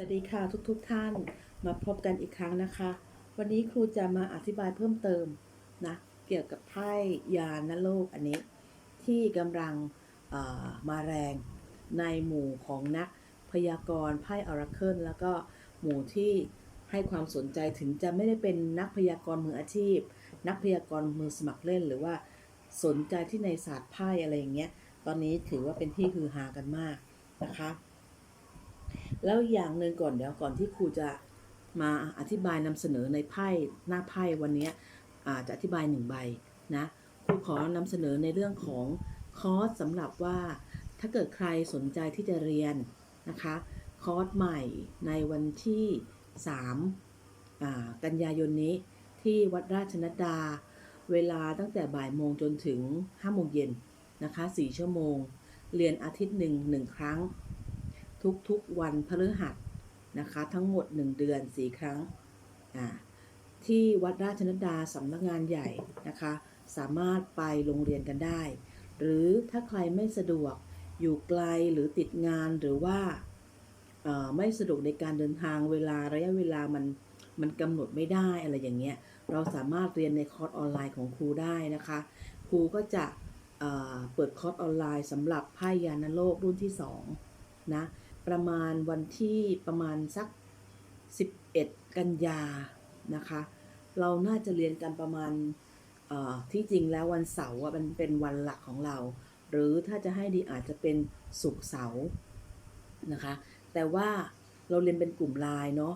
สวัสดีค่ะทุกๆทท่านมาพบกันอีกครั้งนะคะ วันนี้ครูจะมาอธิบายเพิ่มเติมนะเกี่ยวกับไพ่ยานโลกอันนี้ ที่กำลังมาแรงในหมู่ของนักพยากรณ์ไพ่ออราเคิลแล้วก็หมู่ที่ให้ความสนใจถึงจะไม่ได้เป็นนักพยากรณ์มืออาชีพ นักพยากรณ์มือสมัครเล่น หรือว่าสนใจที่ในศาสตร์ไพ่อะไรอย่างเงี้ยตอนนี้ถือว่าเป็นที่ฮือฮากันมากนะคะ แล้วอย่างหนึ่งก่อนเดี๋ยวก่อนที่ครูจะมาอธิบายนำเสนอในไพ่หน้าไพ่วันนี้อาจจะอธิบายหนึ่งใบนะครูขอนำเสนอในเรื่องของคอร์สสำหรับว่าถ้าเกิดใครสนใจที่จะเรียนนะคะคอร์สใหม่ในวันที่3กันยายนนี้ที่วัดราชนัดดา เวลาตั้งแต่บ่ายโมงจนถึง5โมงเย็นนะคะ4ชั่วโมง เรียนอาทิตย์หนึ่งหนึ่งครั้ง ทุกๆวันพฤหัสนะคะ ทั้งหมด 1 เดือน 4 ครั้ง ที่วัดราชนดดาสำนักงานใหญ่นะคะ สามารถไปโรงเรียนกันได้ หรือถ้าใครไม่สะดวกอยู่ไกลหรือติดงานหรือว่าไม่สะดวกในการเดินทางเวลาระยะเวลามันมันกำหนดไม่ได้อะไรอย่างเงี้ย เราสามารถเรียนในคอร์สออนไลน์ของครูได้นะคะ ครูก็จะเอ่อเปิดคอร์สออนไลน์สำหรับไพ่ยานโลกรุ่นที่ 2 นะ ประมาณวันที่ประมาณสัก 11 กันยานะคะ เราน่าจะเรียนกันประมาณที่จริงแล้ววันเสาร์อะมันเป็นวันหลักของเรา หรือถ้าจะให้ดีอาจจะเป็นศุกร์เสาร์นะคะ แต่ว่าเราเรียนเป็นกลุ่มไลน์เนาะ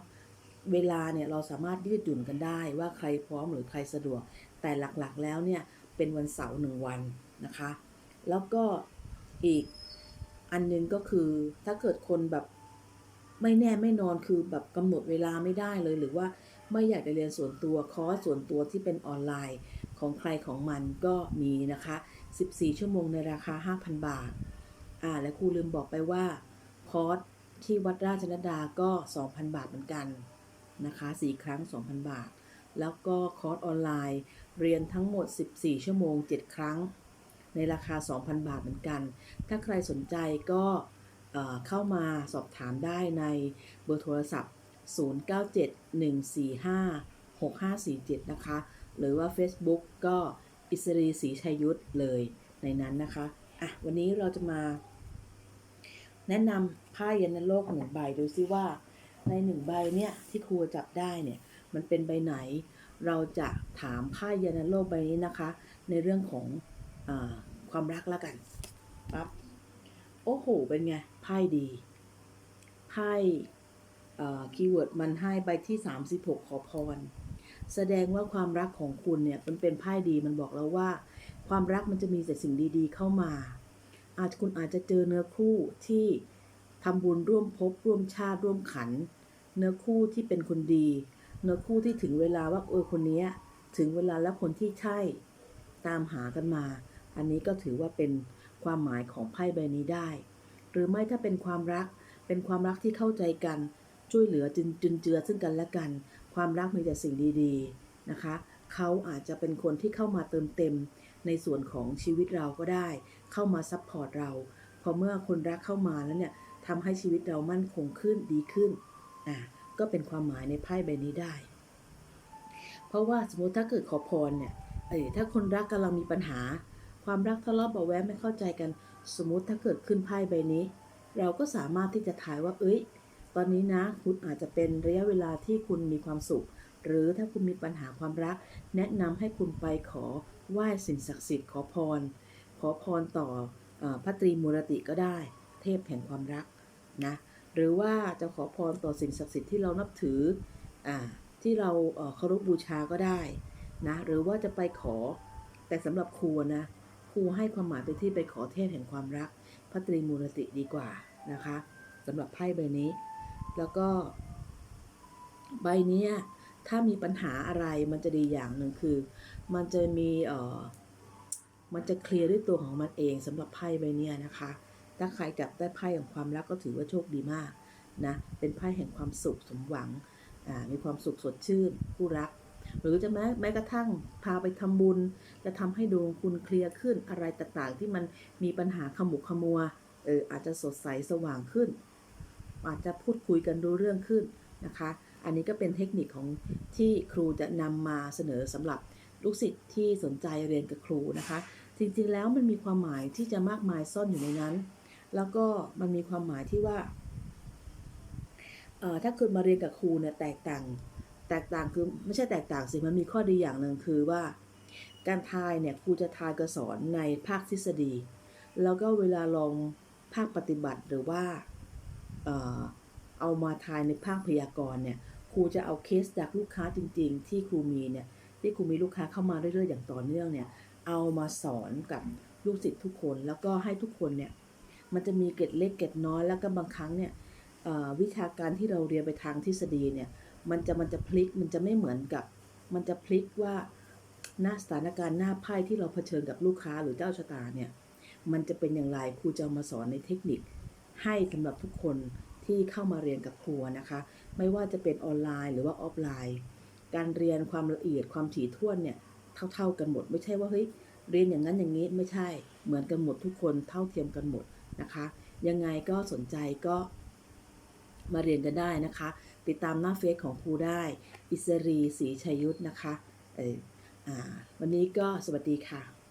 เวลาเนี่ยเราสามารถยืดหยุ่นกันได้ว่าใครพร้อมหรือใครสะดวก แต่หลักๆแล้วเนี่ยเป็นวันเสาร์หนึ่งวันนะคะ แล้วก็อีก อันหนึงก็คือถ้าเกิดคนแบบไม่แน่ไม่นอนคือแบบกำหนดเวลาไม่ได้เลย หรือว่าไม่อยากจะเรียนส่วนตัวคอร์สส่วนตัวที่เป็นออนไลน์ของใครของมันก็มีนะคะ 14 ชั่วโมงในราคา 5,000 บาท อ่า และครูลืมบอกไปว่าคอร์สที่วัดราชนดาก็ 2,000 บาทเหมือนกันนะคะ 4 ครั้ง 2,000 บาท แล้วก็คอร์สออนไลน์ เรียนทั้งหมด 14 ชั่วโมง 7 ครั้ง ในราคา 2,000 บาทเหมือนกัน ถ้าใครสนใจก็เเข้ามาสอบถามได้ในเบอร์โทรศัพท์ 0971456547 นะคะ หรือว่า Facebook ก็อิสรีศรีชัยยุทธเลยในนั้นนะคะ อะ วันนี้เราจะมา แนะนำไพ่ยันโลกหนึ่งใบดูซิว่า ในหนึ่งใบเนี่ยที่ครูจับได้เนี่ยมันเป็นใบไหน เราจะถามไพ่ยันโลกใบนี้นะคะ ในเรื่องของ ความรักแล้วกันปั๊บโอ้โห เป็นไงไพ่ดีไพ่คีย์เวิร์ดมันให้ใบที่ 36 ขอพร แสดงว่าความรักของคุณเนี่ยมันเป็นไพ่ดีมันบอกเราว่า ความรักมันจะมีแต่สิ่งดีๆเข้ามา อาจคุณอาจจะเจอเนื้อคู่ที่ทำบุญร่วมภพร่วมชาติร่วมขัน เนื้อคู่ที่เป็นคนดี เนื้อคู่ที่ถึงเวลาว่าเออคนนี้ถึงเวลาแล้วคนที่ใช่ ตามหากันมา อันนี้ก็ถือว่าเป็นความหมายของไพ่ใบนี้ได้ หรือไม่ถ้าเป็นความรัก เป็นความรักที่เข้าใจกัน ช่วยเหลือจุนจุนเจือซึ่งกันและกัน ความรักมีแต่สิ่งดีๆนะคะ เขาอาจจะเป็นคนที่เข้ามาเติมเต็ม ในส่วนของชีวิตเราก็ได้ เข้ามาซัพพอร์ตเรา พอเมื่อคนรักเข้ามาแล้วเนี่ยทำให้ชีวิตเรามั่นคงขึ้นดีขึ้น อะก็เป็นความหมายในไพ่ใบนี้ได้ เพราะว่าสมมติถ้าเกิดขอพรเนี่ย เออถ้าคนรักกำลังมีปัญหา ความรักทะเลาะเบาแว้งไม่เข้าใจกัน สมมติถ้าเกิดขึ้นไพ่ใบนี้ เราก็สามารถที่จะถ่ายว่า เอ้ย ตอนนี้นะ คุณอาจจะเป็นระยะเวลาที่คุณมีความสุข หรือถ้าคุณมีปัญหาความรัก แนะนำให้คุณไปขอไหว้สิ่งศักดิ์สิทธิ์ขอพร ขอพรต่ออพระตรีมูรติก็ได้ เทพแห่งความรักนะหรือว่าจะขอพรต่อสิ่งศักดิ์สิทธิ์ที่เรานับถืออที่เราเอ่อเคารพบูชาก็ได้นะหรือว่าจะไปขอแต่สำหรับครูนะ ครูให้ความหมายไปที่ไปขอเทพแห่งความรักพระตรีมูรติดีกว่านะคะสำหรับไพ่ใบนี้ แล้วก็ ใบนี้ถ้ามีปัญหาอะไรมันจะดีอย่างหนึ่งคือ มันจะมีเอ่อมันจะเคลียร์ด้วยตัวของมันเองสำหรับไพ่ใบนี้นะคะ ถ้าใครจับได้ไพ่ของความรักก็ถือว่าโชคดีมากนะ เป็นไพ่แห่งความสุขสมหวังอ่ามีความสุขสดชื่นผู้รัก หรือจะแม้แม้กระทั่งพาไปทำบุญ จะทำให้ดวงคุณเคลียร์ขึ้นอะไรต่างๆ ที่มันมีปัญหาขมุกขมัวเอออาจจะสดใสสว่างขึ้น อาจจะพูดคุยกันรู้เรื่องขึ้นนะคะ อันนี้ก็เป็นเทคนิคของที่ครูจะนำมาเสนอสำหรับลูกศิษย์ที่สนใจเรียนกับครูนะคะ จริงๆแล้วมันมีความหมายที่จะมากมายซ่อนอยู่ในนั้น แล้วก็มันมีความหมายที่ว่าถ้าคุณมาเรียนกับครูเนี่ยแตกต่าง แตกต่างคือไม่ใช่แตกต่างสิมันมีข้อดีอย่างหนึ่งคือว่า การทายเนี่ยครูจะทายกระสอนในภาคทฤษฎี แล้วก็เวลาลองภาคปฏิบัติหรือว่าเอามาทายในภาคพยากรณ์เนี่ยครูจะเอาเคสจากลูกค้าจริง ๆ ที่ครูมีเนี่ยที่ครูมีลูกค้าเข้ามาเรื่อยๆอย่างต่อเนื่องเนี่ยเอามาสอนกับลูกศิษย์ทุกคนแล้วก็ให้ทุกคนเนี่ยมันจะมีเกร็ดเล็กเกร็ดน้อยแล้วก็บางครั้งเนี่ยวิชาการที่เราเรียนไปทางทฤษฎีเนี่ย มันจะมันจะพลิกมันจะไม่เหมือนกับ มันจะพลิกว่าหน้าสถานการณ์หน้าไพ่ที่เราเผชิญกับลูกค้าหรือเจ้าชะตาเนี่ย มันจะเป็นอย่างไรครูจะมาสอนในเทคนิค ให้สำหรับทุกคนที่เข้ามาเรียนกับครูนะคะ ไม่ว่าจะเป็นออนไลน์หรือว่าออฟไลน์ การเรียนความละเอียดความถี่ถ้วนเนี่ยเท่า ๆกันหมด ไม่ใช่ว่าเฮ้ยเรียนอย่างนั้นอย่างนี้ไม่ใช่เหมือนกันหมดทุกคนเท่าเทียมกันหมดนะคะ ยังไงก็สนใจก็ มาเรียนกันได้นะคะ ติดตามหน้าเฟซของครูได้ อิสรีศรีชัยยุทธนะคะเออวันนี้ก็สวัสดีค่ะ